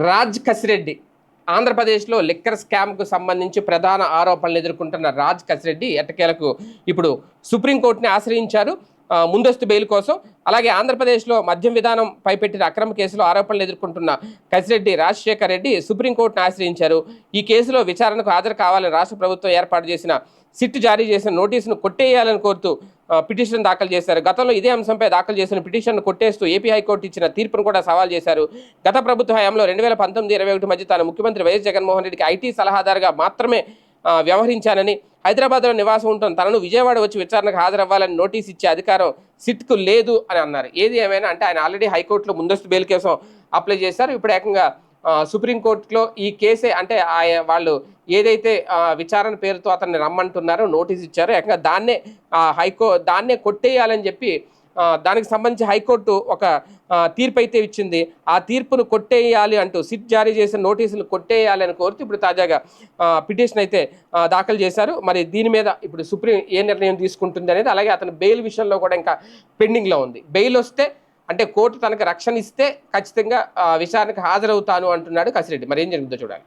రాజ్ కసిరెడ్డి. ఆంధ్రప్రదేశ్లో లిక్కర్ స్కామ్కు సంబంధించి ప్రధాన ఆరోపణలు ఎదుర్కొంటున్న రాజ్ కసిరెడ్డి ఎట్టకేలకు ఇప్పుడు సుప్రీంకోర్టుని ఆశ్రయించారు. ముందస్తు బెయిల్ కోసం. అలాగే ఆంధ్రప్రదేశ్లో మద్యం విధానం పైపెట్టిన అక్రమ కేసులో ఆరోపణలు ఎదుర్కొంటున్న కసిరెడ్డి రాజశేఖర్ రెడ్డి సుప్రీంకోర్టును ఆశ్రయించారు. ఈ కేసులో విచారణకు హాజరు కావాలని రాష్ట్ర ప్రభుత్వం ఏర్పాటు చేసిన సిట్ జారీ చేసిన నోటీసును కొట్టేయాలని కోరుతూ పిటిషన్ దాఖలు చేశారు. గతంలో ఇదే అంశంపై దాఖలు చేసిన పిటిషన్ను కొట్టేస్తూ ఏపీ హైకోర్టు ఇచ్చిన తీర్పును కూడా సవాల్ చేశారు. గత ప్రభుత్వ హయాంలో రెండు వేల పంతొమ్మిది ఇరవై ఒకటి మధ్య తాను ముఖ్యమంత్రి వైఎస్ జగన్మోహన్ రెడ్డికి ఐటీ సలహాదారుగా మాత్రమే వ్యవహరించానని హైదరాబాద్లో నివాసం ఉంటున్న తనను విజయవాడ వచ్చి విచారణకు హాజరవ్వాలని నోటీస్ ఇచ్చే అధికారం సిట్కు లేదు అని అన్నారు. ఏది ఏమైనా అంటే ఆయన ఆల్రెడీ హైకోర్టులో ముందస్తు బెయిల్ కోసం అప్లై చేశారు. ఇప్పుడు ఏకంగా సుప్రీంకోర్టులో ఈ కేసే అంటే ఆయ వాళ్ళు ఏదైతే విచారణ పేరుతో అతన్ని రమ్మంటున్నారో నోటీస్ ఇచ్చారో ఏకంగా దాన్నే ఆ, హైకో దాన్నే కొట్టేయాలని చెప్పి దానికి సంబంధించి హైకోర్టు ఒక తీర్పు అయితే ఇచ్చింది. ఆ తీర్పును కొట్టేయాలి అంటూ సిట్ జారీ చేసిన నోటీసులు కొట్టేయాలి అని కోరుతూ ఇప్పుడు తాజాగా పిటిషన్ అయితే దాఖలు చేశారు. మరి దీని మీద ఇప్పుడు సుప్రీం ఏ నిర్ణయం తీసుకుంటుంది అనేది అలాగే అతని బెయిల్ విషయంలో కూడా ఇంకా పెండింగ్లో ఉంది. బెయిల్ వస్తే అంటే కోర్టు తనకు రక్షణ ఇస్తే ఖచ్చితంగా విచారణకు హాజరవుతాను అంటున్నాడు కసిరెడ్డి. మరి ఏం జరుగుతుందో చూడాలి.